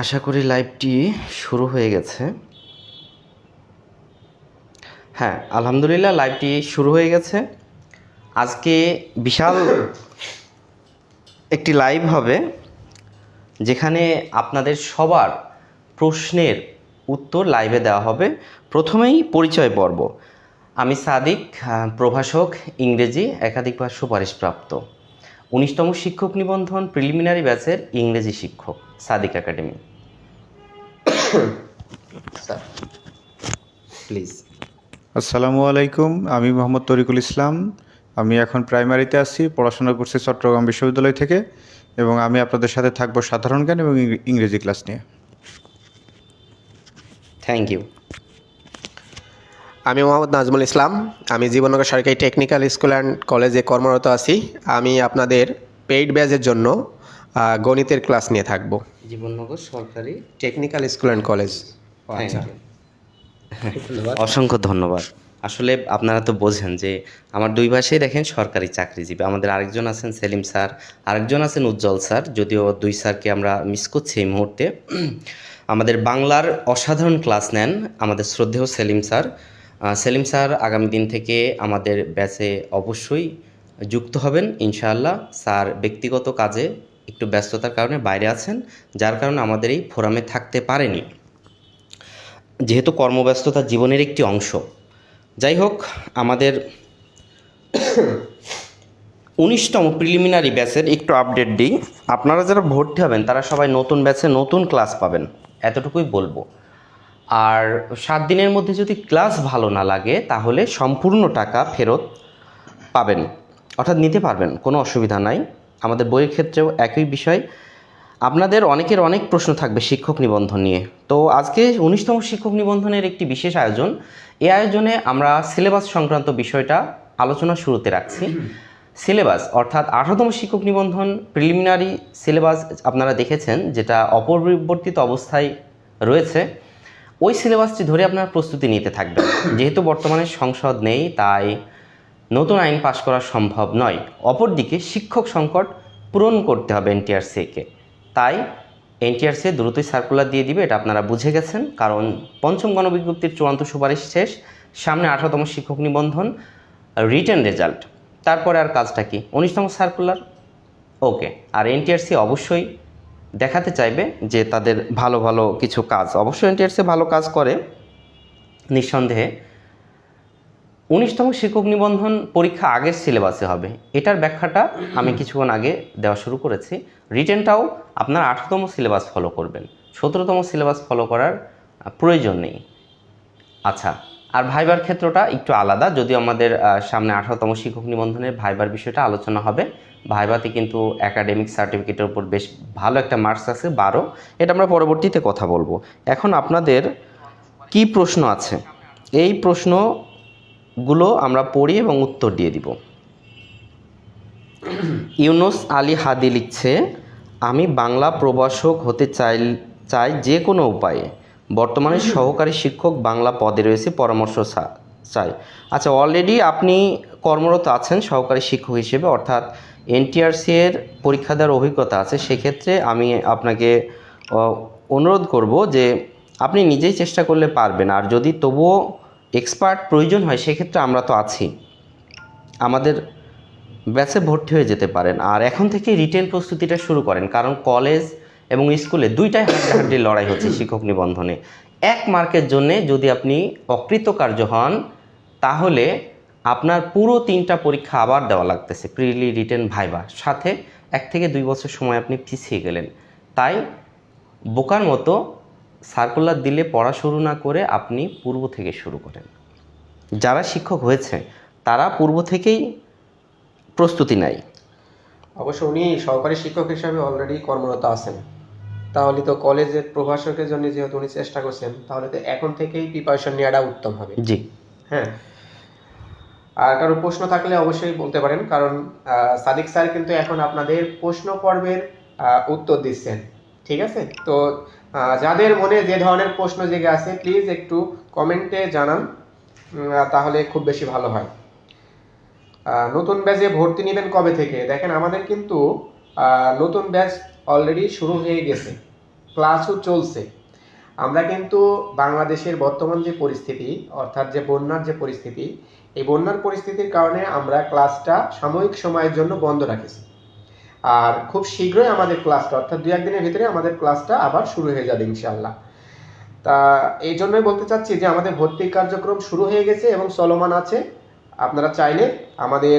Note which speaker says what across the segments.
Speaker 1: আশা করি লাইভটি শুরু হয়ে গেছে। হ্যাঁ আলহামদুলিল্লাহ লাইভটি শুরু হয়ে গেছে। আজকে বিশাল একটি লাইভ হবে, যেখানে আপনাদের সবার প্রশ্নের উত্তর লাইভে দেওয়া হবে। প্রথমেই পরিচয় পর্ব। আমি সাদিক প্রভাষক, ইংরেজি একাধিকবার সুপারিশপ্রাপ্ত। উনিশতম শিক্ষক নিবন্ধন প্রিলিমিনারি ব্যাচের ইংরেজি শিক্ষক, সাদিক একাডেমি। স্যার প্লিজ
Speaker 2: আসসালামু আলাইকুম আমি মোহাম্মদ তরিকুল ইসলাম। আমি এখন প্রাইমারিতে আছি পড়াশোনা করছি চট্টগ্রাম বিশ্ববিদ্যালয় থেকে এবং আমি আপনাদের সাথে থাকব সাধারণ জ্ঞান এবং ইংরেজি ক্লাস নিয়ে।
Speaker 1: থ্যাংক ইউ
Speaker 3: আমি মোহাম্মদ নাজমুল ইসলাম আমি জীবননগর সরকারি টেকনিক্যাল স্কুল অ্যান্ড কলেজে কর্মরত আছি। আমি আপনাদের পেইড ব্যাচের জন্য গণিতের ক্লাস নিয়ে থাকব।
Speaker 1: জীবননগর সরকারি
Speaker 3: টেকনিক্যাল স্কুল অ্যান্ড কলেজ
Speaker 1: আচ্ছা। অসংখ্য ধন্যবাদ। আসলে আপনারা তো বোঝেন যে আমার দুই ভাষায় দেখেন সরকারি চাকরিজীবী। আমাদের আরেকজন আছেন সেলিম স্যার আরেকজন আছেন উজ্জ্বল স্যার যদিও দুই স্যারকে আমরা মিস করছি এই মুহূর্তে। আমাদের বাংলার অসাধারণ ক্লাস নেন আমাদের শ্রদ্ধেয় সেলিম স্যার। সেলিম স্যার আগামী দিন থেকে আমাদের ব্যাচে অবশ্যই যুক্ত হবেন ইনশাআল্লাহ। স্যার ব্যক্তিগত কাজে একটু ব্যস্ততার কারণে বাইরে আছেন, যার কারণে আমাদের এই ফোরামে থাকতে পারেনি। যেহেতু কর্মব্যস্ততা জীবনের একটি অংশ। যাই হোক, আমাদের উনিশতম প্রিলিমিনারি ব্যাচের একটু আপডেট দিই। আপনারা যারা ভর্তি হবেন, তারা সবাই নতুন ব্যাচে নতুন ক্লাস পাবেন, এতটুকুই বলব। আর সাত দিনের মধ্যে যদি ক্লাস ভালো না লাগে, তাহলে সম্পূর্ণ টাকা ফেরত পাবেন। অর্থাৎ নিতে পারবেন, কোনো অসুবিধা নাই। আমাদের বইয়ের ক্ষেত্রেও একই বিষয়। আপনাদের অনেকের অনেক প্রশ্ন থাকবে শিক্ষক নিবন্ধন নিয়ে। তো আজকে উনিশতম শিক্ষক নিবন্ধনের একটি বিশেষ আয়োজন। এ আয়োজনে আমরা সিলেবাস সংক্রান্ত বিষয়টা আলোচনা শুরুতে রাখছি। সিলেবাস, অর্থাৎ আঠারোতম শিক্ষক নিবন্ধন প্রিলিমিনারি সিলেবাস আপনারা দেখেছেন, যেটা অপরিবর্তিত অবস্থায় রয়েছে। ওই সিলেবাসটি ধরে আপনারা প্রস্তুতি নিতে থাকবেন। যেহেতু বর্তমানে সংসদ নেই, তাই নতুন আইন পাশ করা সম্ভব নয়। অপরদিকে শিক্ষক সংকট পূরণ করতে হবে এনটিআরসিকে। তাই এনটিআরসি দ্রুতই সার্কুলার দিয়ে দিবে, এটা আপনারা বুঝে গেছেন। কারণ পঞ্চম গণবিজ্ঞপ্তির চূড়ান্ত সুপারিশ শেষ, সামনে আঠারোতম শিক্ষক নিবন্ধন রিটেন রেজাল্ট তারপরে আর কাজটা কি? উনিশতম সার্কুলার ওকে, আর এনটিআরসি অবশ্যই দেখাতে চাইবে যে তাদের ভালো ভালো কিছু কাজ। অবশ্যই এনটিআরসি ভালো কাজ করে। নিঃসন্দেহে উনিশতম শিক্ষক নিবন্ধন পরীক্ষা আগের সিলেবাসে হবে। এটার ব্যাখ্যাটা আমি কিছুক্ষণ আগে দেওয়া শুরু করেছি। রিটেনটাও আপনার আঠারোতম সিলেবাস ফলো করবেন। সতেরোতম সিলেবাস ফলো করার প্রয়োজন নেই। আচ্ছা আর ভাইবার ক্ষেত্রটা একটু আলাদা। যদিও আমাদের সামনে আঠারোতম শিক্ষক নিবন্ধনের ভাইবার বিষয়টা আলোচনা হবে, ভাইবাতে কিন্তু একাডেমিক সার্টিফিকেটের উপর বেশ ভালো একটা মার্কস আছে, বারো। এটা আমরা পরবর্তীতে কথা বলব। এখন আপনাদের কি প্রশ্ন আছে? এই প্রশ্নগুলো আমরা পড়ি এবং উত্তর দিয়ে দিব। ইউনুস আলী হাদি লিখছে, আমি বাংলা প্রভাষক হতে চাই চাই যে কোনো উপায়ে। বর্তমানে সহকারী শিক্ষক বাংলা পদে রয়েছে, পরামর্শ চাই। আচ্ছা অলরেডি আপনি কর্মরত আছেন সহকারী শিক্ষক হিসেবে, অর্থাৎ এনটিআরসি এর পরীক্ষা দেওয়ার অভিজ্ঞতা আছে। সেক্ষেত্রে আমি আপনাকে অনুরোধ করব যে আপনি নিজেই চেষ্টা করলে পারবেন। আর যদি তবুও এক্সপার্ট প্রয়োজন হয়, সেক্ষেত্রে আমরা তো আছি। আমাদের ব্যাচে ভর্তি হয়ে যেতে পারেন। আর এখন থেকে রিটেন প্রস্তুতিটা শুরু করেন, কারণ কলেজ এবং স্কুলে দুইটাই হাড্ডাহাড্ডি লড়াই হচ্ছে শিক্ষক নিবন্ধনে। এক মার্কের জন্যে যদি আপনি অকৃতকার্য হন, তাহলে আপনার পুরো তিনটা পরীক্ষা আবার দেওয়া লাগতেছে প্রিলি রিটেন ভাইবা সাথে এক থেকে দুই বছর সময় আপনি পিছিয়ে গেলেন। তাই বোকার মতো সার্কুলার দিলে পড়া শুরু না করে আপনি পূর্ব থেকে শুরু করেন। যারা শিক্ষক হয়েছে তারা পূর্ব থেকেই প্রস্তুতি নেয়।
Speaker 3: অবশ্য উনি সহকারী শিক্ষক হিসাবে অলরেডি কর্মরত আছেন। তাহলে তো কলেজের প্রভাষকের জন্য যেহেতু উনি চেষ্টা করছেন তাহলে তো এখন থেকেই প্রিপারেশন নেওয়াটা উত্তম হবে।
Speaker 1: জি।
Speaker 3: হ্যাঁ। আর কারও প্রশ্ন থাকলে অবশ্যই বলতে পারেন কারণ সাদিক স্যার কিন্তু এখন আপনাদের প্রশ্ন পর্বের উত্তর দিচ্ছেন। ঠিক আছে? তো যাদের মনে যে ধরনের প্রশ্ন জেগে আছে প্লিজ একটু কমেন্টে জানান তাহলে খুব বেশি ভালো হয়। নতুন ব্যাচে ভর্তি নেবেন কবে থেকে? দেখেন, আমাদের কিন্তু নতুন ব্যাচ অলরেডি শুরু হয়ে গেছে ক্লাসও চলছে। আমরা কিন্তু বাংলাদেশের বর্তমান যে পরিস্থিতি, অর্থাৎ যে বন্যার যে পরিস্থিতি, এই বন্যার পরিস্থিতির কারণে আমরা ক্লাসটা সাময়িক সময়ের জন্য বন্ধ রাখেছি। আর খুব শীঘ্রই আমাদের ক্লাসটা অর্থাৎ দু একদিনের ভিতরে আমাদের ক্লাসটা আবার শুরু হয়ে যাবে ইনশাল্লাহ তা এই জন্যই বলতে চাচ্ছি যে আমাদের ভর্তি কার্যক্রম শুরু হয়ে গেছে এবং চলমান আছে। আপনারা চাইলে আমাদের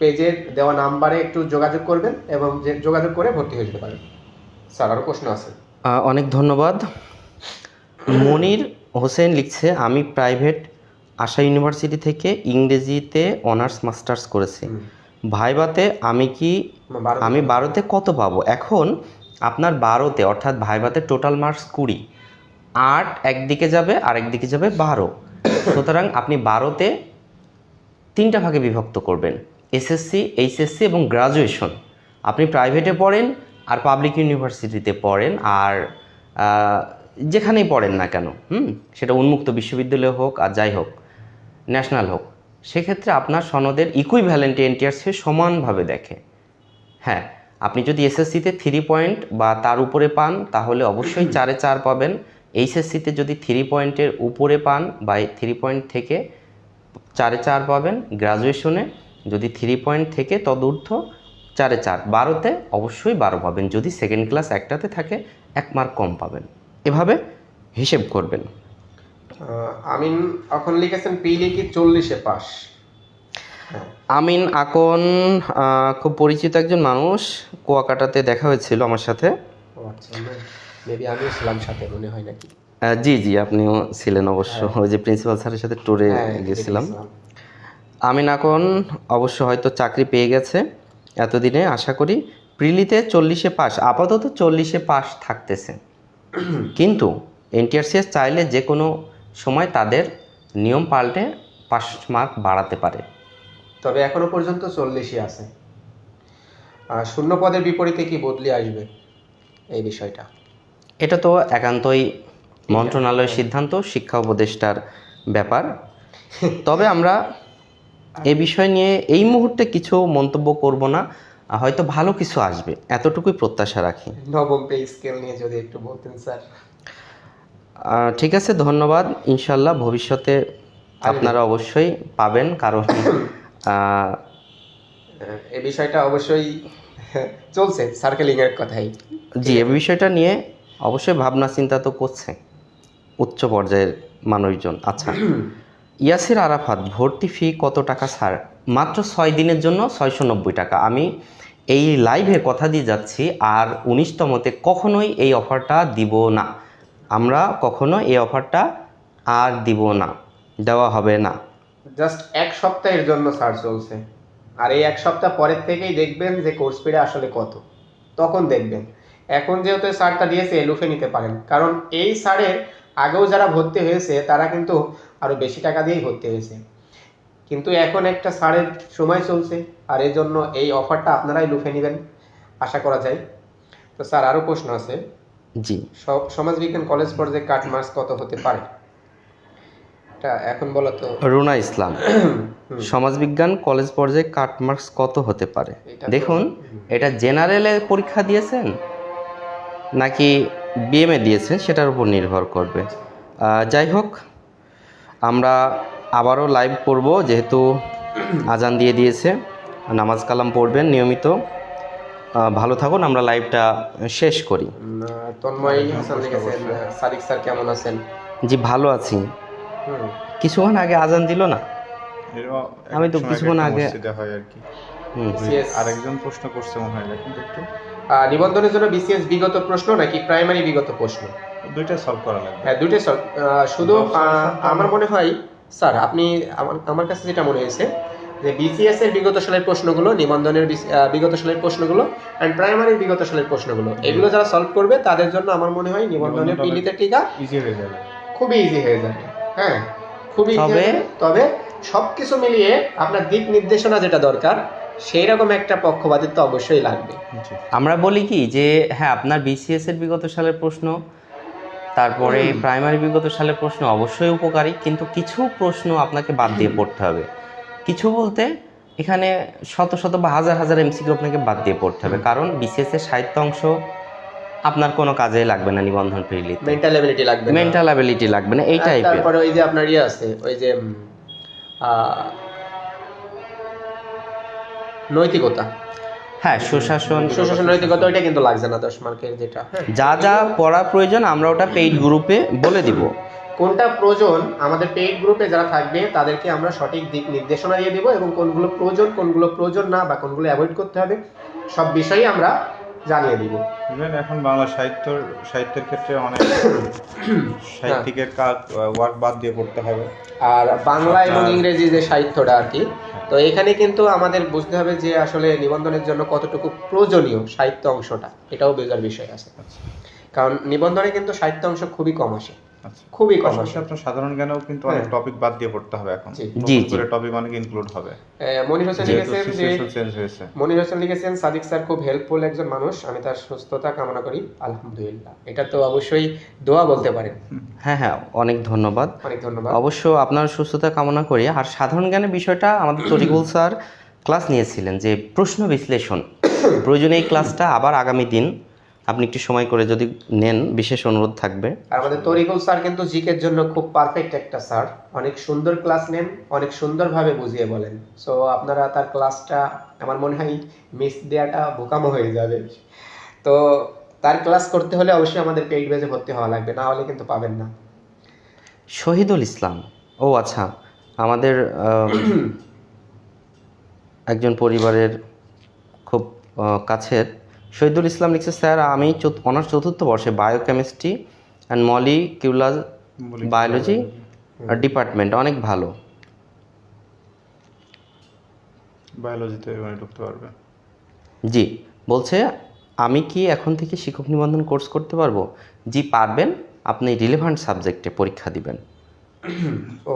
Speaker 3: পেজের দেওয়া নাম্বারে একটু যোগাযোগ করবেন এবং যে যোগাযোগ করে ভর্তি হয়ে যেতে পারেন। স্যার আরও প্রশ্ন আছে?
Speaker 1: অনেক ধন্যবাদ। মনির হোসেন লিখছে আমি প্রাইভেট আশা ইউনিভার্সিটি থেকে ইংরেজিতে অনার্স মাস্টার্স করেছি। ভাইবাতে আমি কি আমি বারোতে কত পাবো? এখন আপনার বারোতে অর্থাৎ ভাইবাতে টোটাল মার্কস কুড়ি। আট একদিকে যাবে আর একদিকে যাবে বারো। সুতরাং আপনি বারোতে তিনটা ভাগে বিভক্ত করবেন। এসএসসি এইচএসসি এবং গ্রাজুয়েশন আপনি প্রাইভেটে পড়েন আর পাবলিক ইউনিভার্সিটিতে পড়েন আর যেখানেই পড়েন না কেন হুম? সেটা উন্মুক্ত বিশ্ববিদ্যালয় হোক আর যাই হোক ন্যাশনাল হোক। সেক্ষেত্রে আপনার সনদের ইকুইভ্যালেন্ট এনটিআরসি সমানভাবে দেখে। হ্যাঁ আপনি যদি এসএসসিতে থ্রি পয়েন্ট বা তার উপরে পান তাহলে অবশ্যই চারে চার পাবেন। এইচএসসিতে যদি থ্রি পয়েন্টের উপরে পান বা থ্রি পয়েন্ট থেকে চারে চার পাবেন। গ্রাজুয়েশনে যদি থ্রি পয়েন্ট থেকে তদূর্ধ্ব চারে চার বারোতে অবশ্যই বারো পাবেন। যদি সেকেন্ড ক্লাস একটাতে থাকে এক মার্ক কম পাবেন। এভাবে হিসেব করবেন।
Speaker 3: আমিন এখন লিখেছেন পি লিখি চল্লিশে পাস হ্যাঁ।
Speaker 1: আমিন আকন খুব পরিচিত একজন মানুষ কুয়াকাটাতে দেখা হয়েছিল আমার সাথে।
Speaker 3: আচ্ছা মেবি আমিও ছিলাম সাথে মনে হয় নাকি?
Speaker 1: জি জি আপনিও ছিলেন অবশ্য। ওই যে প্রিন্সিপাল স্যারের সাথে ট্যুরে
Speaker 3: হ্যাঁ,
Speaker 1: গেছিলাম। আমিন এখন অবশ্য হয়তো চাকরি পেয়ে গেছে এতদিনে আশা করি। প্রিলিতে চল্লিশে পাস আপাতত চল্লিশে পাস থাকতেছে। কিন্তু এনটিআরসিএস চাইলে যে কোনো সময় তাদের নিয়ম পাল্টে পাস মার্ক বাড়াতে পারে।
Speaker 3: তবে এখনও পর্যন্ত চল্লিশই আছে। আর শূন্য পদের বিপরীতে কি বদলি আসবে? এই বিষয়টা।
Speaker 1: এটা তো একান্তই মন্ত্রণালয়ের সিদ্ধান্ত শিক্ষা উপদেষ্টার ব্যাপার। তবে আমরা এ বিষয় নিয়ে এই মুহূর্তে কিছু মন্তব্য করব না। হয়তো ভালো কিছু আসবে। এতটুকুই প্রত্যাশা রাখি।
Speaker 3: নবম পে স্কেল নিয়ে যদি একটু বলতেন স্যার।
Speaker 1: ঠিক আছে ধন্যবাদ। ইনশাল্লাহ ভবিষ্যতে আপনারা অবশ্যই পাবেন কারণ
Speaker 3: এ বিষয়টা অবশ্যই চলছে সার্কেলিং এর কথাই।
Speaker 1: জি এই বিষয়টা নিয়ে অবশ্যই ভাবনা চিন্তা তো করছে উচ্চ পর্যায়ের মানুষজন। আচ্ছা ইয়াসির আরাফাত ভর্তি ফি কত টাকা ছাড় মাত্র ছয় দিনের জন্য ছয়শো নব্বই টাকা। আমি এই লাইভে কথা দিয়ে যাচ্ছি আর উনিশতমতে কখনোই এই অফারটা দিব না। আমরা কখনো এই অফারটা আর দিব না, দেওয়া হবে না।
Speaker 3: জাস্ট এক সপ্তাহের জন্য সার চলছে। আর এই এক সপ্তাহ পরের থেকেই দেখবেন যে কোর্স ফিরে আসলে কত। তখন দেখবেন। এখন যেহেতু সারটা দিয়েছে লুফে নিতে পারেন। কারণ এই সারের আগেও যারা ভর্তি হয়েছে, তারা কিন্তু আরও বেশি টাকা দিয়েই ভর্তি হয়েছে। কিন্তু এখন একটা সারের সময় চলছে, আর এই জন্য এই অফারটা আপনারাই লুফে নেবেন, আশা করা যায়। তো স্যার আরও প্রশ্ন আছে।
Speaker 1: জি।
Speaker 3: সমাজবিজ্ঞান কলেজ পর্যায়ে কাট মার্কস কত হতে পারে? এটা এখন বলো তো।
Speaker 1: রুনা ইসলাম। সমাজবিজ্ঞান কলেজ পর্যায়ে কাট মার্কস কত হতে পারে? দেখুন এটা জেনারেলে পরীক্ষা দিয়েছেন নাকি বিএমএ দিয়েছেন? সেটার উপর নির্ভর করবে। যাই হোক আমরা আবারও লাইভ করব যেহেতু আজান দিয়ে দিয়েছে নামাজ কালাম পড়বেন নিয়মিত। ভালো থাকুন আমরা লাইভটা শেষ করি।
Speaker 3: তন্ময় হাসান লিখেছেন সাদিক স্যার কেমন আছেন?
Speaker 1: জি ভালো আছি। কিছুক্ষণ আগে আজান দিল না? আমি তো কিছুক্ষণ আগে-
Speaker 2: হয় আর কি। আরেকজন প্রশ্ন করছে মনে হয় দেখুন তো একটু।
Speaker 3: নিবন্ধনের জন্য বিসিএস বিগত প্রশ্ন নাকি প্রাইমারি বিগত প্রশ্ন?
Speaker 2: দুইটা সলভ করা লাগবে।
Speaker 3: হ্যাঁ দুইটাই সব শুধু আমার মনে হয় স্যার আপনি আমার আমার কাছে যেটা মনে হয়েছে যে বিসিএস এর বিগত সালের প্রশ্নগুলো নিবন্ধনের বিগত সালের প্রশ্নগুলো অ্যান্ড প্রাইমারির বিগত সালের প্রশ্নগুলো এগুলো যারা সলভ করবে তাদের জন্য আমার মনে হয় নিবন্ধনের পিলিতে টিকা
Speaker 2: ইজি হয়ে যাবে।
Speaker 3: খুবই ইজি হয়ে যাবে হ্যাঁ? খুবই
Speaker 1: তবে-।
Speaker 3: তবে সবকিছু মিলিয়ে আপনার দিক নির্দেশনা যেটা দরকার সেই রকম একটা পক্ষপাতিত্ব অবশ্যই লাগবে।
Speaker 1: আমরা বলি কি যে হ্যাঁ আপনার বিসিএস এর বিগত সালের প্রশ্ন তারপরে প্রাইমারি বিগত সালের প্রশ্ন অবশ্যই উপকারী কিন্তু কিছু প্রশ্ন আপনাকে বাদ দিয়ে পড়তে হবে। কিছু বলতে এখানে শত শত বা হাজার হাজার এমসিকিউ আপনাকে বাদ দিয়ে পড়তে হবে। কারণ বিসিএস এর সাহিত্য অংশ আপনার কোনো কাজে লাগবে না নিবন্ধন প্রিলিতে
Speaker 3: মেন্টাল এবিলিটি লাগবে।
Speaker 1: মেন্টাল অ্যাবিলিটি লাগবে না এই টাইপের
Speaker 3: তারপরে ওই যে আপনার ইয়ে আছে ওই যে নৈতিকতা।
Speaker 1: হ্যাঁ সুশাসন।
Speaker 3: সুশাসন নৈতিকতা ওইটা কিন্তু লাগছে না দশ মার্কের যেটা হ্যাঁ।
Speaker 1: যা যা পড়া প্রয়োজন আমরা ওটা পেইড গ্রুপে বলে দিব।
Speaker 3: কোনটা প্রয়োজন আমাদের পেইড গ্রুপে যারা থাকবে তাদেরকে আমরা সঠিক দিক নির্দেশনা দিয়ে দিব এবং কোনগুলো প্রয়োজন কোনগুলো প্রয়োজন না বা কোনগুলো অ্যাভয়েড করতে হবে সব বিষয়ই আমরা জানিয়ে দিব।
Speaker 2: ইভেন এখন বাংলা সাহিত্য সাহিত্যের ক্ষেত্রে অনেক সাহিত্যিকের কাজ ওয়ার্ক বাদ দিয়ে পড়তে হবে।
Speaker 3: আর বাংলা এবং ইংরেজি যে সাহিত্যটা আর কি তো এখানে কিন্তু আমাদের বুঝতে হবে যে আসলে নিবন্ধনের জন্য কতটুকু প্রয়োজনীয় সাহিত্য অংশটা এটাও বোঝার বিষয় আছে। কারণ নিবন্ধনে কিন্তু সাহিত্য অংশ খুবই কম আসে।
Speaker 2: আচ্ছা
Speaker 3: খুবই কম
Speaker 2: আপনার সাধারণ জ্ঞানেও কিন্তু অনেক
Speaker 3: হ্যাঁ।
Speaker 2: টপিক বাদ দিয়ে পড়তে হবে এখন।
Speaker 3: জি।
Speaker 1: জি,
Speaker 2: নতুন করে টপিক অনেক ইনক্লুড হবে?
Speaker 3: মনির হোসেন লিখেছেন যে
Speaker 2: চেঞ্জ হয়েছে।
Speaker 3: মনির হোসেন লিখেছেন সাদিক স্যার খুব হেল্পফুল একজন মানুষ আমি তার সুস্থতা কামনা করি। আলহামদুলিল্লাহ। এটা তো অবশ্যই দোয়া বলতে পারেন।
Speaker 1: হ্যাঁ হ্যাঁ অনেক ধন্যবাদ।
Speaker 3: অনেক ধন্যবাদ।
Speaker 1: অবশ্য আপনার সুস্থতা কামনা করি। আর সাধারণ জ্ঞানের বিষয়টা আমাদের তরিকুল স্যার ক্লাস নিয়েছিলেন যে প্রশ্ন বিশ্লেষণ। প্রয়োজনে এই ক্লাসটা আবার আগামী দিন আপনি একটু সময় করে যদি নেন বিশেষ অনুরোধ থাকবে।
Speaker 3: আর আমাদের তরিকুল স্যার কিন্তু জিকের জন্য খুব পারফেক্ট একটা স্যার। অনেক সুন্দর ক্লাস নেন অনেক সুন্দরভাবে বুঝিয়ে বলেন। সো আপনারা তার ক্লাসটা আমার মনে হয় মিস দেওয়াটা বোকামো হয়ে যাবে। তো তার ক্লাস করতে হলে অবশ্যই আমাদের পেইড বেজে ভর্তি হওয়া লাগবে না হলে কিন্তু পাবেন না।
Speaker 1: শহীদুল ইসলাম। ও আচ্ছা। আমাদের একজন পরিবারের খুব কাছের শহীদুল ইসলাম লিখছে স্যার আমি অনার্স চতুর্থ বর্ষে biochemistry and molecular biology department অনেক ভালো।
Speaker 2: বায়োলজিতে ঢুকতে পারবে।
Speaker 1: জি বলছে আমি কি এখন থেকে শিক্ষক নিবন্ধন কোর্স করতে পারব? জি পারবেন। আপনি রিলেভান্ট সাবজেক্টে পরীক্ষা দিবেন।
Speaker 3: ও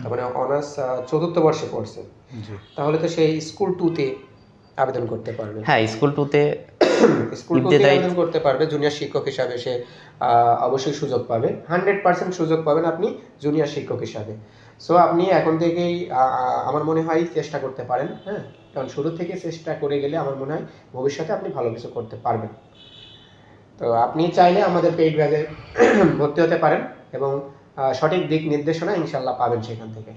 Speaker 3: তার মানে অনার্স চতুর্থ বর্ষে পড়ছে। তাহলে তো সেই স্কুল টুতে আবেদন করতে পারবে
Speaker 1: হ্যাঁ স্কুল টুতে
Speaker 3: স্কুল আবেদন করতে পারবে জুনিয়র শিক্ষক হিসাবে সে অবশ্যই সুযোগ পাবে। হান্ড্রেড পার্সেন্ট সুযোগ পাবেন আপনি জুনিয়র শিক্ষক হিসাবে। সো আপনি এখন থেকেই আমার মনে হয় চেষ্টা করতে পারেন হ্যাঁ? কারণ শুরু থেকে চেষ্টা করে গেলে আমার মনে হয় ভবিষ্যতে আপনি ভালো কিছু করতে পারবেন। তো আপনি চাইলে আমাদের পেইড ব্যাগে ভর্তি হতে পারেন এবং সঠিক দিক নির্দেশনা ইনশাল্লাহ পাবেন সেখান থেকে।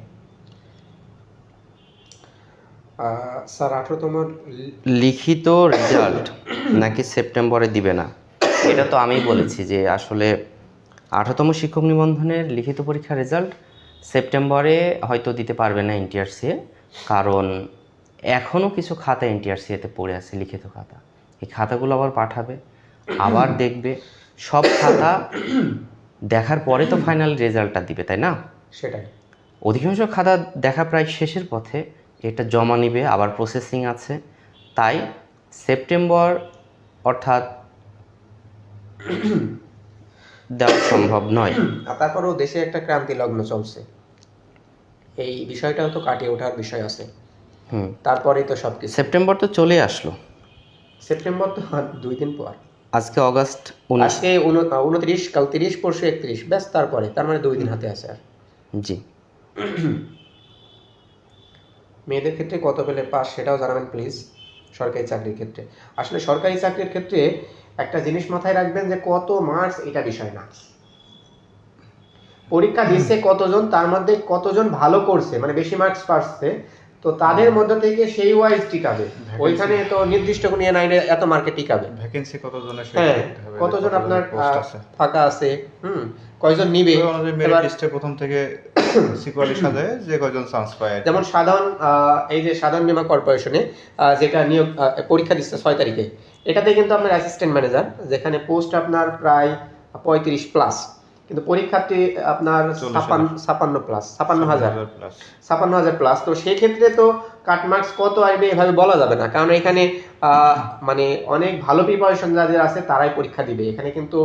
Speaker 3: স্যার আঠারোতম
Speaker 1: লিখিত রেজাল্ট নাকি সেপ্টেম্বরে দিবে না? এটা তো আমি বলেছি যে আসলে আঠারোতম শিক্ষক নিবন্ধনের লিখিত পরীক্ষার রেজাল্ট সেপ্টেম্বরে হয়তো দিতে পারবে না এনটিআরসি কারণ এখনও কিছু খাতা এনটিআরসি এতে পড়ে আছে লিখিত খাতা। এই খাতাগুলো আবার পাঠাবে আবার দেখবে। সব খাতা দেখার পরে তো ফাইনাল রেজাল্টটা দিবে তাই না?
Speaker 3: সেটাই।
Speaker 1: অধিকাংশ খাতা দেখা প্রায় শেষের পথে এটা জমা নিবে আবার প্রসেসিং আছে। তাই সেপ্টেম্বর অর্থাৎ দেওয়া সম্ভব নয়।
Speaker 3: আর তারপরেও দেশে একটা ক্রান্তি লগ্ন চলছে। এই বিষয়টাও তো কাটিয়ে ওঠার বিষয় আছে।
Speaker 1: হুম।
Speaker 3: তারপরেই তো সবকিছু।
Speaker 1: সেপ্টেম্বর তো চলে আসলো।
Speaker 3: সেপ্টেম্বর তো দুই দিন পর।
Speaker 1: আজকে অগাস্ট
Speaker 3: আজকে উনত্রিশ কাল তিরিশ পরশু একত্রিশ। ব্যাস তারপরে। তার মানে দুই দিন হাতে আছে আর।
Speaker 1: জি।
Speaker 3: মেয়েদের ক্ষেত্রে কত পেলে পাস সেটাও জানাবেন প্লিজ সরকারি চাকরির ক্ষেত্রে। আসলে সরকারি চাকরির ক্ষেত্রে একটা জিনিস মাথায় রাখবেন যে কত মার্কস এটা বিষয় না। পরীক্ষা দিচ্ছে কতজন, তার মধ্যে কতজন ভালো করছে মানে বেশি মার্কস পাচ্ছে তো তাদের মধ্যে থেকে সেই ওয়াইজ টিকাবে। ওইখানে তো নির্দিষ্ট কোনো ইয়ে নাই এত মার্কে টিকাবে।
Speaker 2: ভ্যাকেন্সি কতজনের সেটা
Speaker 3: হ্যাঁ কতজন আপনার ফাঁকা আছে? হুম কয়জন নিবে?
Speaker 2: মেরিট
Speaker 3: এবার
Speaker 2: লিস্টে প্রথম থেকে সিকুয়ালি সাজায় যে কয়জন চান্স পায়
Speaker 3: যেমন সাধারণ এই যে সাধারণ বীমা কর্পোরেশনে যেটা নিয়োগ পরীক্ষা দিচ্ছে ছয় তারিখে এটাতে কিন্তু আপনার অ্যাসিস্ট্যান্ট ম্যানেজার যেখানে পোস্ট আপনার প্রায় পঁয়ত্রিশ প্লাস কিন্তু পরীক্ষার্থী আপনার ছাপান্ন প্লাস ছাপান্ন হাজার। ছাপান্ন হাজার প্লাস তো সেই ক্ষেত্রে তো কাট মার্কস কত আসবে এভাবে বলা যাবে না। কারণ এখানে আহ, মানে অনেক ভালো প্রিপারেশন যাদের আছে তারাই পরীক্ষা দিবে। এখানে কিন্তু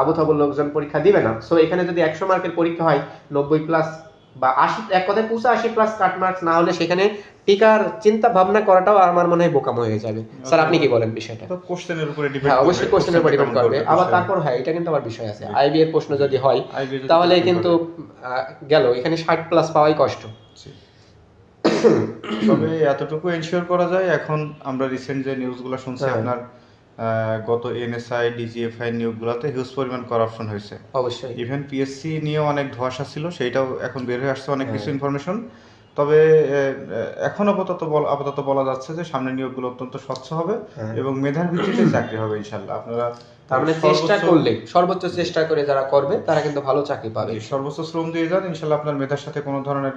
Speaker 3: আবুথাবুর লোকজন পরীক্ষা দিবে না। সো এখানে যদি একশো মার্কের পরীক্ষা হয় নব্বই প্লাস বা আশি এক কথায় পঁচাশি প্লাস কাট মার্কস না হলে সেখানে টিকার চিন্তা ভাবনা করাটাও আমার মনে হয় বোকাম হয়ে যাবে। স্যার আপনি কি বলেন বিষয়টা?
Speaker 2: কোশ্চেনের উপরে ডিপেন্ড
Speaker 3: হ্যাঁ অবশ্যই কোশ্চেনের উপর ডিপেন্ড করবে। আবার তারপর হ্যাঁ এটা কিন্তু আবার বিষয় আছে। আইবি এর প্রশ্ন যদি হয় তাহলে কিন্তু গেল। এখানে ষাট প্লাস পাওয়াই কষ্ট।
Speaker 2: তবে এতটুকু এনশিওর করা যায়। এখন আমরা রিসেন্ট যে নিউজগুলো শুনছি
Speaker 3: হ্যাঁ।
Speaker 2: আপনার গত এনএসআই ডিজিএফআই নিয়োগগুলোতে হিউজ পরিমাণ করাপশন হয়েছে।
Speaker 3: অবশ্যই।
Speaker 2: ইভেন পিএসসি নিয়েও অনেক ধোঁয়াশা ছিল সেইটাও এখন বের হয়ে আসছে অনেক কিছু ইনফরমেশন তবে এখন আপাতত আপাতত বলা যাচ্ছে যে সামনে নিয়োগগুলো অত্যন্ত স্বচ্ছ হবে
Speaker 3: হ্যাঁ।
Speaker 2: এবং মেধার ভিত্তিতে চাকরি হবে ইনশাল্লাহ আপনারা
Speaker 3: তার মানে চেষ্টা করলে সর্বোচ্চ চেষ্টা করে যারা করবে তারা কিন্তু ভালো চাকরি পাবে।
Speaker 2: জি, সর্বোচ্চ শ্রম দিয়ে যান ইনশাল্লাহ আপনার মেধার সাথে কোনো ধরনের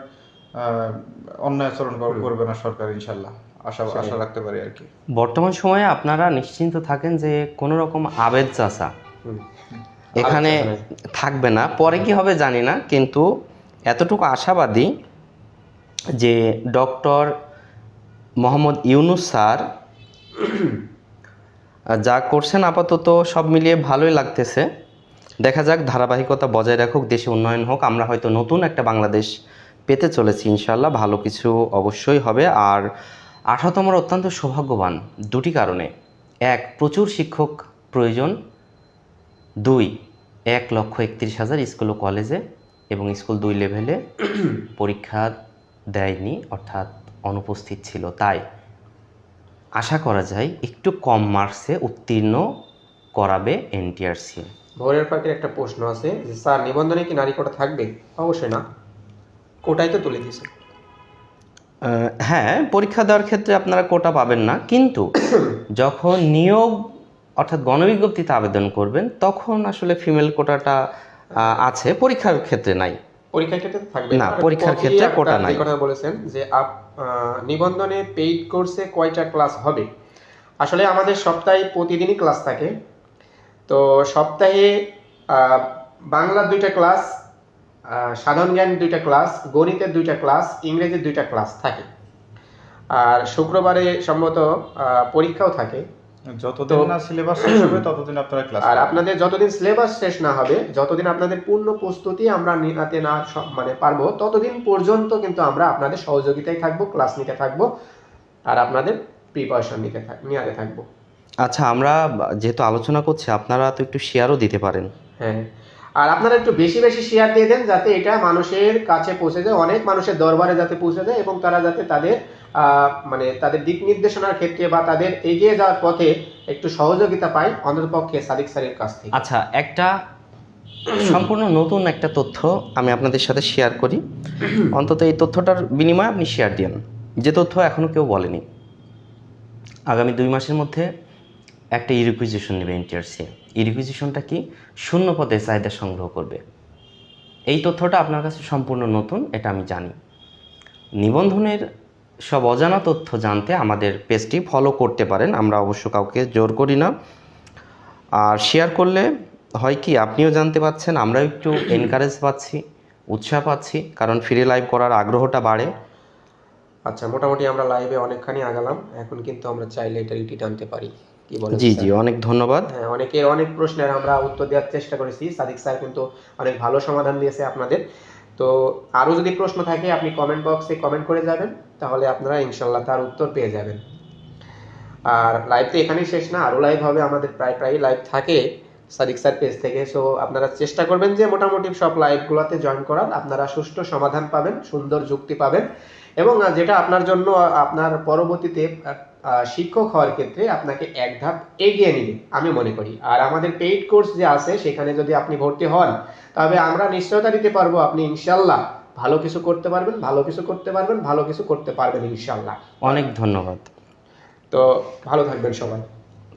Speaker 2: অন্যায় আচরণ করবে না সরকার ইনশাল্লাহ আশা আশা রাখতে পারি আর কি।
Speaker 1: বর্তমান সময়ে আপনারা নিশ্চিন্ত থাকেন যে কোনো রকম আবেদ চাষা এখানে থাকবে না। পরে কি হবে জানি না কিন্তু এতটুকু আশাবাদী যে ডক্টর মোহাম্মদ ইউনুস স্যার যা করছেন আপাতত সব মিলিয়ে ভালোই লাগতেছে। দেখা যাক, ধারাবাহিকতা বজায় রাখুক, দেশে উন্নয়ন হোক, আমরা হয়তো নতুন একটা বাংলাদেশ পেতে চলেছি ইনশাল্লাহ ভালো কিছু অবশ্যই হবে। আর আঠারোতমর অত্যন্ত সৌভাগ্যবান দুটি কারণে। এক, প্রচুর শিক্ষক প্রয়োজন। দুই, এক লক্ষ একত্রিশ হাজার স্কুল ও কলেজে এবং স্কুল দুই লেভেলে পরীক্ষা দেয়নি অর্থাৎ অনুপস্থিত ছিল। তাই আশা করা যায় একটু কম মার্কসে উত্তীর্ণ করাবে এনটিআরসি।
Speaker 3: ভোরের পাখির একটা প্রশ্ন আছে যে স্যার নিবন্ধনে কি নারী কোটা থাকবে? অবশ্যই না। কোটাই তো তুলে দিয়েছে।
Speaker 1: হ্যাঁ পরীক্ষা দেওয়ার ক্ষেত্রে আপনারা কোটা পাবেন না কিন্তু যখন নিয়োগ অর্থাৎ গণবিজ্ঞপ্তিতে আবেদন করবেন তখন আসলে ফিমেল কোটাটা আছে পরীক্ষার ক্ষেত্রে নাই।
Speaker 3: পরীক্ষার ক্ষেত্রে থাকবে
Speaker 1: না, পরীক্ষার ক্ষেত্রে কোটা নাই।
Speaker 3: কথা বলেছেন যে আপ নিবন্ধনে পেইড কোর্সে কয়টা ক্লাস হবে? আসলে আমাদের সপ্তাহে প্রতিদিনই ক্লাস থাকে। তো সপ্তাহে বাংলার দুইটা ক্লাস সাধারণ জ্ঞান দুইটা ক্লাস গণিতের দুইটা ক্লাস ইংরেজির দুইটা ক্লাস থাকে। আর শুক্রবারে সম্ভবত পরীক্ষাও থাকে।
Speaker 2: যতদিন না সিলেবাস শেষ হবে ততদিন আপনারা ক্লাস
Speaker 3: আর আপনাদের যতদিন সিলেবাস শেষ না হবে যতদিন আপনাদের পূর্ণ প্রস্তুতি আমরা নিতে না মানে পারব ততদিন পর্যন্ত কিন্তু আমরা আপনাদের সহযোগিতায় থাকব ক্লাস নিতে থাকব আর আপনাদের প্রিপারেশন নিতে থাক নিতে থাকব।
Speaker 1: আচ্ছা আমরা যেহেতু আলোচনা করছি আপনারা তো একটু শেয়ারও দিতে পারেন।
Speaker 3: হ্যাঁ আর আপনারা একটু বেশি বেশি শেয়ার দিয়ে দেন যাতে এটা মানুষের কাছে পৌঁছে যায় অনেক মানুষের দরবারে যাতে পৌঁছে যায় এবং তারা যাতে তাদের মানে তাদের দিক নির্দেশনার ক্ষেত্রে বা তাদের এগিয়ে যাওয়ার পথে একটু সহযোগিতা পায় অন্ততপক্ষে সাদিক স্যারের কাছ থেকে।
Speaker 1: আচ্ছা একটা সম্পূর্ণ নতুন একটা তথ্য আমি আপনাদের সাথে শেয়ার করি। অন্তত এই তথ্যটার বিনিময়ে আপনি শেয়ার দিন যে তথ্য এখনও কেউ বলেনি। আগামী দুই মাসের মধ্যে একটা ইরিকুইজিশন নেবে এনটিআরসি ইরিকুইজিশনটা কি? শূন্য পদে চাহিদা সংগ্রহ করবে। এই তথ্যটা আপনার কাছে সম্পূর্ণ নতুন, এটা আমি জানি। নিবন্ধনের সব অজানা তথ্য জানতে আমাদের পেজটি ফলো করতে পারেন। আমরা অবশ্য কাউকে জোর করি না। আর শেয়ার করলে হয় কি আপনিও জানতে পাচ্ছেন আমরাও একটু এনকারেজ পাচ্ছি উৎসাহ পাচ্ছি কারণ ফিরে লাইভ করার আগ্রহটা বাড়ে।
Speaker 3: আচ্ছা মোটামুটি আমরা লাইভে অনেকখানি আগালাম। এখন কিন্তু আমরা চাইলে এটা রিটি টানতে পারি। কি বলেন
Speaker 1: জি জি অনেক ধন্যবাদ।
Speaker 3: হ্যাঁ অনেকের অনেক প্রশ্নের আমরা উত্তর দেওয়ার চেষ্টা করেছি। সাদিক স্যার কিন্তু অনেক ভালো সমাধান দিয়েছে আপনাদের। তো আরও যদি প্রশ্ন থাকে, আপনি কমেন্ট বক্সে কমেন্ট করে যাবেন, তাহলে আপনারা ইনশাল্লাহ তার উত্তর পেয়ে যাবেন। আর লাইভ তো এখানেই শেষ না আরও লাইভ হবে আমাদের প্রায় প্রায় লাইভ থাকে সাদিক স্যার পেজ থেকে। সো আপনারা চেষ্টা করবেন যে মোটামুটি সব লাইভগুলোতে জয়েন করার। আপনারা সুষ্ঠু সমাধান পাবেন, সুন্দর যুক্তি পাবেন। এবং যেটা আপনার জন্য, আপনার পরবর্তীতে শিক্ষক হওয়ার ক্ষেত্রে আপনাকে এক ধাপ এগিয়ে নিবে আমি মনে করি। আর আমাদের পেইড কোর্স যে আছে সেখানে যদি আপনি ভর্তি হন তবে আমরা নিশ্চয়তা দিতে পারব আপনি ইনশাল্লাহ ভালো কিছু করতে পারবেন ভালো কিছু করতে পারবেন ভালো কিছু করতে পারবেন ইনশাল্লাহ
Speaker 1: অনেক ধন্যবাদ।
Speaker 3: তো ভালো থাকবেন সবাই।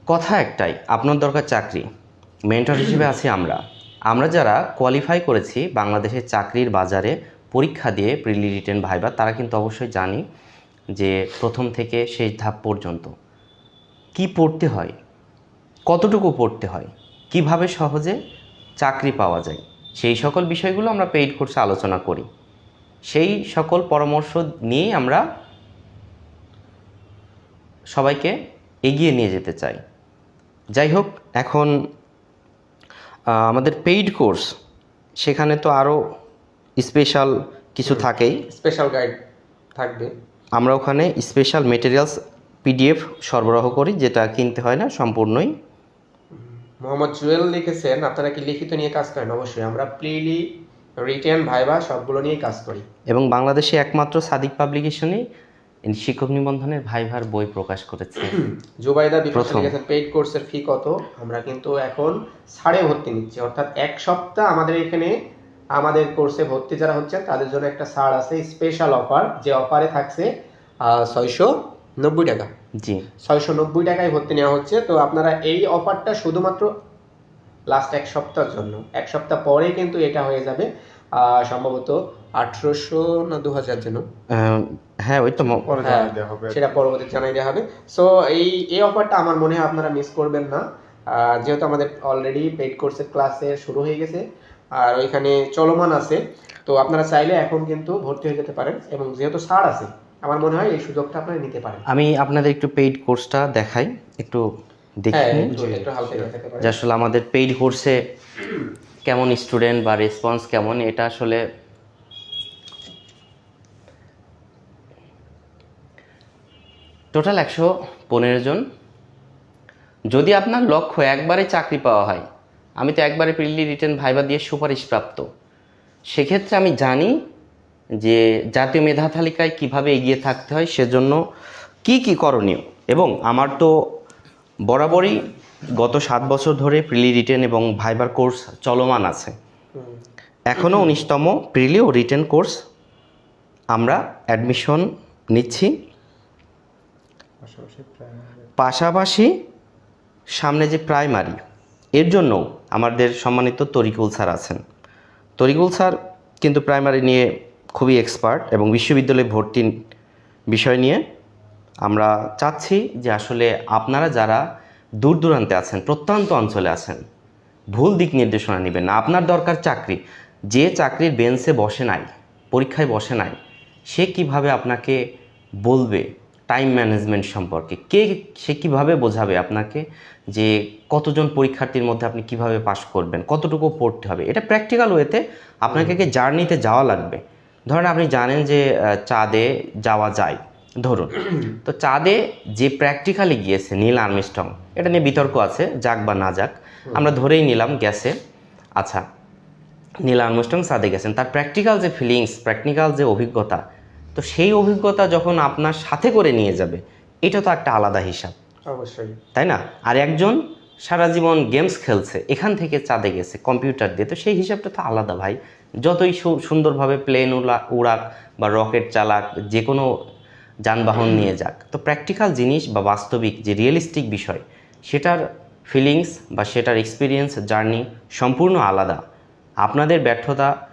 Speaker 1: কথা একটাই আপনার দরকার চাকরি। মেন্টর হিসেবে আছি আমরা। আমরা যারা কোয়ালিফাই করেছি বাংলাদেশের চাকরির বাজারে পরীক্ষা দিয়ে প্রিলি রিটেন ভাইবা তারা কিন্তু অবশ্যই জানি যে প্রথম থেকে শেষ ধাপ পর্যন্ত। কি পড়তে হয়? কতটুকু পড়তে হয়? কীভাবে সহজে চাকরি পাওয়া যায়? সেই সকল বিষয়গুলো আমরা পেইড কোর্সে আলোচনা করি। সেই সকল পরামর্শ নিয়েই আমরা সবাইকে এগিয়ে নিয়ে যেতে চাই। যাই হোক, এখন আমাদের পেইড কোর্স সেখানে তো আরও স্পেশাল কিছু থাকেই।
Speaker 3: স্পেশাল গাইড থাকবে।
Speaker 1: আমরা ওখানে স্পেশাল মেটেরিয়ালস পিডিএফ সরবরাহ করি যেটা কিনতে হয় না সম্পূর্ণই।
Speaker 3: মোহাম্মদ জুয়েল লিখেছেন আপনারা কি লিখিত নিয়ে কাজ করেন? অবশ্যই আমরা প্রিলি রিটেন ভাইবা সবগুলো নিয়েই কাজ করি।
Speaker 1: এবং বাংলাদেশে একমাত্র সাদিক পাবলিকেশনই শিক্ষক নিবন্ধনের ভাইভার বই প্রকাশ করেছে।
Speaker 3: জুবাইদা বিপাশা লিখেছেন পেইড কোর্সের ফি কত? আমরা কিন্তু এখন ছাড়ে ভর্তি নিচ্ছি। অর্থাৎ এক সপ্তাহ আমাদের এখানে আমাদের কোর্সে ভর্তি যারা হচ্ছেন তাদের জন্য একটা ছাড় আছে স্পেশাল অফার যে অফারে থাকছে ছয়শো নব্বই টাকা।
Speaker 1: জি।
Speaker 3: ছয়শো নব্বই টাকায় ভর্তি নেওয়া হচ্ছে। তো আপনারা এই অফারটা শুধুমাত্র লাস্ট এক সপ্তাহের জন্য। এক সপ্তাহ পরে কিন্তু এটা হয়ে যাবে। সম্ভবত আঠারোশো না দু হাজার যেন।
Speaker 1: হ্যাঁ ওই তো
Speaker 3: হ্যাঁ,
Speaker 2: জানিয়ে দেওয়া হবে।
Speaker 3: সেটা পরবর্তীতে জানাই দেওয়া হবে। সো এই এই অফারটা আমার মনে হয় আপনারা মিস করবেন না। আহ, যেহেতু আমাদের অলরেডি পেইড কোর্সের ক্লাসে শুরু হয়ে গেছে। আর ওইখানে চলমান আছে। তো আপনারা চাইলে এখন কিন্তু ভর্তি হয়ে যেতে পারেন এবং যেহেতু ছাড় আছে আমার মনে হয় এই সুযোগটা আপনারা নিতে পারেন।
Speaker 1: আমি আপনাদের একটু পেইড কোর্সটা দেখাই একটু
Speaker 3: হ্যাঁ
Speaker 1: দেখি
Speaker 3: দেখাতে
Speaker 1: যে আসলে আমাদের পেইড কোর্সে কেমন স্টুডেন্ট বা রেসপন্স কেমন এটা আসলে টোটাল একশো পনেরো জন। যদি আপনার লক্ষ্য একবারে চাকরি পাওয়া হয় আমি তো একবারে প্রিলি রিটার্ন ভাইবা দিয়ে সুপারিশ প্রাপ্ত সেক্ষেত্রে আমি জানি যে জাতীয় মেধা তালিকায় কীভাবে এগিয়ে থাকতে হয় সেজন্য কি কি করণীয়। এবং আমার তো বরাবরই গত সাত বছর ধরে প্রিলি রিটেন এবং ভাইবার কোর্স চলমান আছে। এখনও উনিশতম প্রিলি ও রিটেন কোর্স আমরা অ্যাডমিশন নিচ্ছি। পাশাপাশি সামনে যে প্রাইমারি এর জন্য আমাদের সম্মানিত তরিকুল স্যার আছেন। তরিকুল স্যার কিন্তু প্রাইমারি নিয়ে খুবই এক্সপার্ট এবং বিশ্ববিদ্যালয়ে ভর্তি বিষয় নিয়ে আমরা চাচ্ছি যে আসলে আপনারা যারা দূর দূরান্তে আছেন, প্রত্যন্ত অঞ্চলে আছেন, ভুল দিক নির্দেশনা নেবেন না। আপনার দরকার চাকরি। যে চাকরির বেঞ্চে বসে নাই, পরীক্ষায় বসে নাই, সে কীভাবে আপনাকে বলবে? টাইম ম্যানেজমেন্ট সম্পর্কে। কে সে কীভাবে বোঝাবে আপনাকে? যে কতজন পরীক্ষার্থীর মধ্যে আপনি কীভাবে পাশ করবেন কতটুকু পড়তে হবে এটা প্র্যাকটিক্যাল ওয়েতে আপনাকে কি জার্নিতে যাওয়া লাগবে। ধরেন আপনি জানেন যে চাঁদে যাওয়া যায় ধরুন। তো চাঁদে যে প্র্যাকটিক্যালি গিয়েছে নীল আর্মিস্টং এটা নিয়ে বিতর্ক আছে যাক বা না যাক। আমরা ধরেই নিলাম গেছে আচ্ছা নীল আর্মস্টং চাঁদে গেছেন। তার প্র্যাকটিক্যাল যে ফিলিংস প্র্যাকটিক্যাল যে অভিজ্ঞতা তো সেই অভিজ্ঞতা যখন আপনার সাথে করে নিয়ে যাবে এটা তো একটা আলাদা হিসাব।
Speaker 3: অবশ্যই।
Speaker 1: তাই না? আর একজন সারা জীবন গেমস খেলছে এখান থেকে চাঁদে গেছে কম্পিউটার দিয়ে। তো সেই হিসাবটা তো আলাদা ভাই। যতই সুন্দরভাবে প্লেন উড়া উড়াক বা রকেট চালাক যে কোনো যানবাহন নিয়ে যাক তো প্র্যাকটিক্যাল জিনিস বা বাস্তবিক যে রিয়েলিস্টিক বিষয় সেটার ফিলিংস বা সেটার এক্সপিরিয়েন্স জার্নি সম্পূর্ণ আলাদা। আপনাদের ব্যর্থতা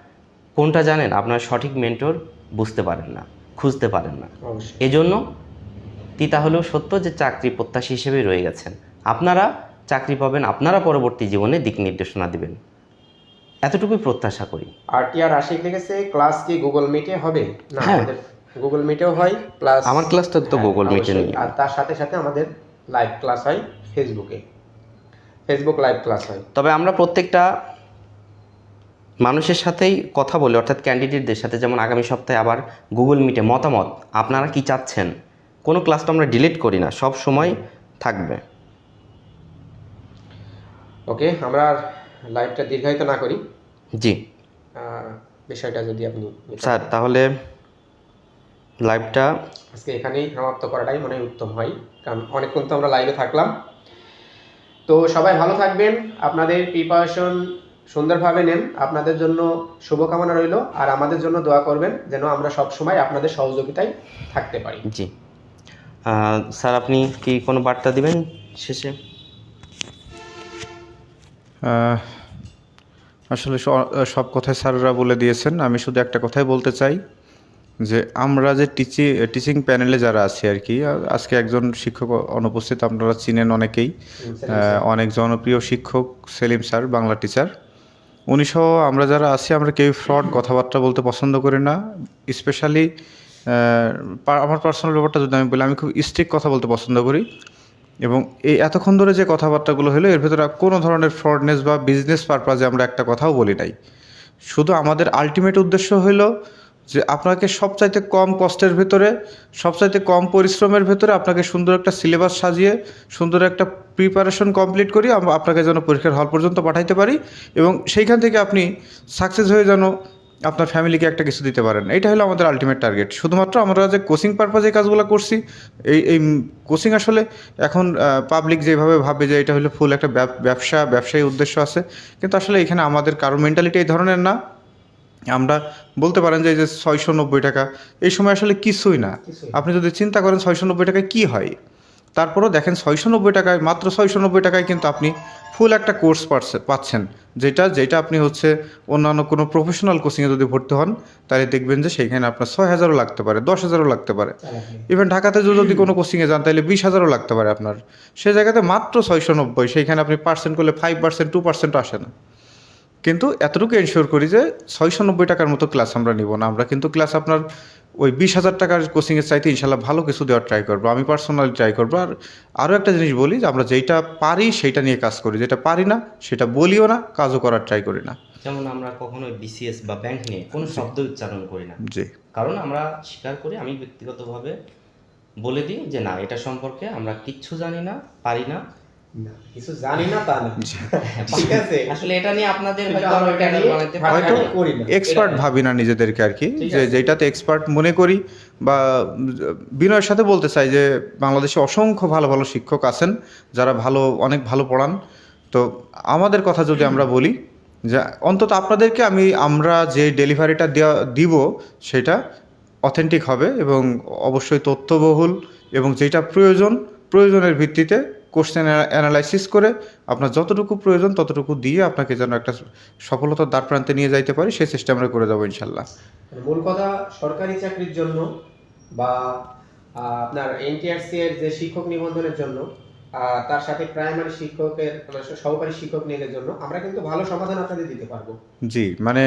Speaker 1: কোনটা জানেন? আপনার সঠিক মেন্টর বুঝতে পারেন না খুঁজতে পারেন না। এজন্য তিতা হলেও সত্য যে চাকরি প্রত্যাশী হিসেবে রয়ে গেছেন। আপনারা চাকরি পাবেন আপনারা পরবর্তী জীবনে দিক নির্দেশনা দিবেন। এতটুকুই প্রত্যাশা করি।
Speaker 3: আর টি আর আশিক লিখেছে ক্লাস কি গুগল মিটে হবে? না
Speaker 1: হ্যাঁ।
Speaker 3: আমাদের গুগল মিটেও হয় প্লাস
Speaker 1: আমার ক্লাসটা তো গুগল মিটে নেই
Speaker 3: আর তার সাথে সাথে আমাদের লাইভ ক্লাস হয় ফেসবুকে। ফেসবুক লাইভ ক্লাস হয়।
Speaker 1: তবে আমরা প্রত্যেকটা মানুষের সাথেই কথা বলি অর্থাৎ ক্যান্ডিডেটদের সাথে। যেমন আগামী সপ্তাহে আবার গুগল মিটে মতামত। আপনারা কি চাচ্ছেন? কোনো ক্লাস তো আমরা ডিলিট করি না সব সময় থাকবে।
Speaker 3: ওকে আমরা আর লাইভটা দীর্ঘায়িত না করি।
Speaker 1: জি।
Speaker 3: বিষয়টা যদি আপনি
Speaker 1: স্যার তাহলে লাইভটা
Speaker 3: আজকে এখানেই সমাপ্ত করাটাই মনে হয় উত্তম হয় কারণ অনেকক্ষণ তো আমরা লাইভে থাকলাম। তো সবাই ভালো থাকবেন আপনাদের প্রিপারেশন সুন্দরভাবে নেন আপনাদের জন্য শুভকামনা রইল আর আমাদের জন্য দোয়া করবেন যেন আমরা সব সময় আপনাদের সহযোগিতায় থাকতে পারি।
Speaker 1: জি। স্যার আপনি কি কোনো বার্তা দিবেন শেষে?
Speaker 2: আসলে সব কথাই স্যাররা বলে দিয়েছেন। আমি শুধু একটা কথাই বলতে চাই যে আমরা যে টিচি টিচিং প্যানেলে যারা আছি আর কি আজকে একজন শিক্ষক অনুপস্থিত আপনারা চিনেন অনেকেই। অনেক জনপ্রিয় শিক্ষক সেলিম স্যার বাংলা টিচার। উনি সহ আমরা যারা আছি আমরা কেউ ফ্রড কথাবার্তা বলতে পছন্দ করি না। স্পেশালি আমার পার্সোনাল ব্যাপারটা যদি আমি বলি, আমি খুব স্ট্রিক্ট কথা বলতে পছন্দ করি। এবং এই এতক্ষণ ধরে যে কথাবার্তাগুলো হলো, এর ভেতরে কোনো ধরনের ফ্রডনেস বা বিজনেস পারপাজে আমরা একটা কথাও বলি নাই। শুধু আমাদের আলটিমেট উদ্দেশ্য হলো যে আপনাকে সবচাইতে কম কষ্টের ভেতরে, সবচাইতে কম পরিশ্রমের ভেতরে আপনাকে সুন্দর একটা সিলেবাস সাজিয়ে, সুন্দর একটা প্রিপারেশন কমপ্লিট করি আপনাকে যেন পরীক্ষার হল পর্যন্ত পাঠাইতে পারি এবং সেইখান থেকে আপনি সাকসেস হয়ে যেন আপনার ফ্যামিলিকে একটা কিছু দিতে পারেন এটা হলো আমাদের আলটিমেট টার্গেট শুধুমাত্র আমরা যে কোচিং পারপাজে কাজগুলো করছি এই এই কোচিং আসলে এখন পাবলিক যেভাবে ভাবে যে এটা হলো ফুল একটা ব্যবসা ব্যবসায়ী উদ্দেশ্য আছে কিন্তু আসলে এখানে আমাদের কারও মেন্টালিটি এই ধরনের না। আমরা বলতে পারেন যে এই যে ছয়শো নব্বই টাকা এই সময় আসলে কিছুই না। আপনি যদি চিন্তা করেন ছয়শো নব্বই টাকায় কী হয়? তারপরও দেখেন ছয়শো নব্বই টাকায় মাত্র ছয়শো নব্বই টাকায় কিন্তু আপনি ফুল একটা কোর্স পাচ্ছেন। যেটা যেটা আপনি হচ্ছে অন্যান্য কোনো প্রফেশনাল কোচিংয়ে যদি ভর্তি হন তাহলে দেখবেন যে সেইখানে আপনার ছয় হাজারও লাগতে পারে দশ হাজারও লাগতে পারে। ইভেন ঢাকাতে যদি যদি কোনো কোচিংয়ে যান তাহলে বিশ হাজারও লাগতে পারে আপনার। সে জায়গাতে মাত্র ছয়শো নব্বই সেইখানে আপনি পার্সেন্ট করলে ফাইভ পার্সেন্ট টু পার্সেন্ট আসে না। কিন্তু এতটুকু এনশিওর করি যে ছয়শো নব্বই টাকার মতো ক্লাস আমরা নিব না। আমরা কিন্তু ক্লাস আপনার ওই বিশ হাজার টাকার কোচিংয়ের চাইতে ইনশাল্লাহ ভালো কিছু দেওয়ার ট্রাই করব। আমি পার্সোনালি ট্রাই করব। আর আরও একটা জিনিস বলি যে আমরা যেটা পারি সেইটা নিয়ে কাজ করি। যেটা পারি না সেটা বলিও না কাজও করার ট্রাই করি না।
Speaker 1: যেমন আমরা কখনোই বিসিএস বা ব্যাংক নিয়ে কোনো শব্দ উচ্চারণ করি না।
Speaker 2: জি।
Speaker 1: কারণ আমরা স্বীকার করি আমি ব্যক্তিগতভাবে বলে দিই যে না এটা সম্পর্কে আমরা কিচ্ছু জানি না পারি না,
Speaker 3: কিছু জানি না তা না। ঠিক আছে।
Speaker 1: আসলে এটা নিয়ে আপনাদের হয়তো।
Speaker 2: এক্সপার্ট ভাবি না নিজেদেরকে আর কি যে যেটাতে এক্সপার্ট মনে করি বা বিনয়ের সাথে বলতে চাই যে বাংলাদেশে অসংখ্য ভালো ভালো শিক্ষক আছেন যারা ভালো অনেক ভালো পড়ান। তো আমাদের কথা যদি আমরা বলি যে অন্তত আপনাদেরকে আমি আমরা যে ডেলিভারিটা দেওয়া দিব সেটা অথেন্টিক হবে এবং অবশ্যই তথ্যবহুল এবং যেটা প্রয়োজন প্রয়োজনের ভিত্তিতে কোশ্চেন অ্যানালাইসিস করে আপনার যতটুকু প্রয়োজন ততটুকু দিয়ে আপনাকে যেন একটা সফলতার দ্বার প্রান্তে নিয়ে যাইতে পারি, সেই চেষ্টা আমরা করে যাব ইনশাল্লাহ।
Speaker 3: মানে মূল কথা, সরকারি চাকরির জন্য বা আপনার এনটিআরসি এর যে শিক্ষক নিবন্ধনের জন্য তার সাথে প্রাইমারি শিক্ষকের সহকারী শিক্ষক নিয়োগের জন্য আমরা কিন্তু ভালো সমাধান আপনাদের দিতে পারব।
Speaker 2: জি মানে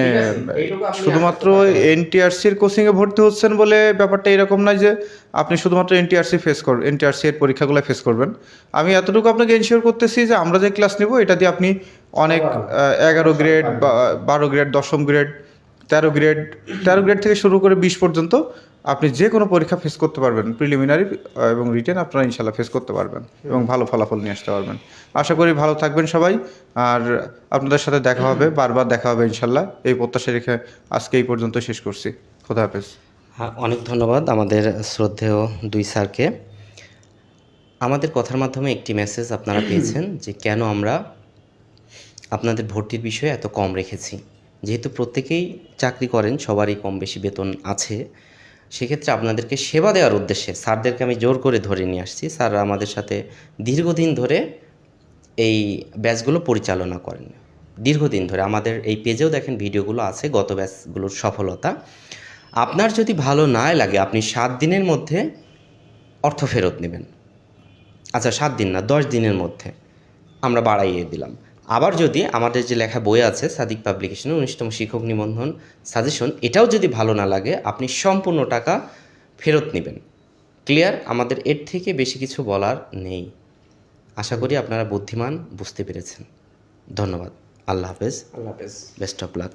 Speaker 2: শুধুমাত্র
Speaker 3: করতে পারেন।
Speaker 2: এনটিআরসির কোচিংয়ে ভর্তি হচ্ছেন বলে ব্যাপারটা এরকম নয় যে আপনি শুধুমাত্র এনটিআরসি ফেস কর এনটিআরসি এর পরীক্ষাগুলো ফেস করবেন। আমি এতটুকু আপনাকে এনশিওর করতেছি যে আমরা যে ক্লাস নিব এটা দিয়ে আপনি অনেক এগারো গ্রেড বা বারো গ্রেড দশম গ্রেড তেরো গ্রেড তেরো গ্রেড থেকে শুরু করে বিশ পর্যন্ত আপনি যে কোনো পরীক্ষা ফেস করতে পারবেন প্রিলিমিনারি এবং রিটেন আপনারা ইনশাল্লাহ ফেস করতে পারবেন এবং ভালো ফলাফল নিয়ে আসতে পারবেন। আশা করি ভালো থাকবেন সবাই আর আপনাদের সাথে দেখা হবে বারবার দেখা হবে ইনশাল্লাহ এই প্রত্যাশা রেখে আজকে এই পর্যন্ত শেষ করছি। খোদা হাফেজ।
Speaker 1: হ্যাঁ, অনেক ধন্যবাদ আমাদের শ্রদ্ধেয় দুই স্যারকে। আমাদের কথার মাধ্যমে একটি মেসেজ আপনারা পেয়েছেন যে কেন আমরা আপনাদের ভর্তির বিষয়ে এত কম রেখেছি। যেহেতু প্রত্যেকেই চাকরি করেন সবারই কম বেশি বেতন আছে। সেক্ষেত্রে আপনাদেরকে সেবা দেওয়ার উদ্দেশ্যে স্যারদেরকে আমি জোর করে ধরে নিয়ে আসছি। স্যাররা আমাদের সাথে দীর্ঘদিন ধরে এই ব্যাচগুলো পরিচালনা করেন। দীর্ঘদিন ধরে আমাদের এই পেজেও দেখেন ভিডিওগুলো আছে, গত ব্যাচগুলোর সফলতা। আপনার যদি ভালো না লাগে, আপনি সাত দিনের মধ্যে অর্থ ফেরত নেবেন। আচ্ছা সাত দিন না, দশ দিনের মধ্যে। আমরা বাড়াইয়ে দিলাম। আবার যদি আমাদের যে লেখা বই আছে সাদিক পাবলিকেশনের উনিশতম শিক্ষক নিবন্ধন সাজেশন এটাও যদি ভালো না লাগে আপনি সম্পূর্ণ টাকা ফেরত নেবেন। ক্লিয়ার? আমাদের এর থেকে বেশি কিছু বলার নেই। আশা করি আপনারা বুদ্ধিমান বুঝতে পেরেছেন। ধন্যবাদ। আল্লাহ হাফেজ।
Speaker 3: আল্লাহ হাফেজ।
Speaker 1: Best of luck.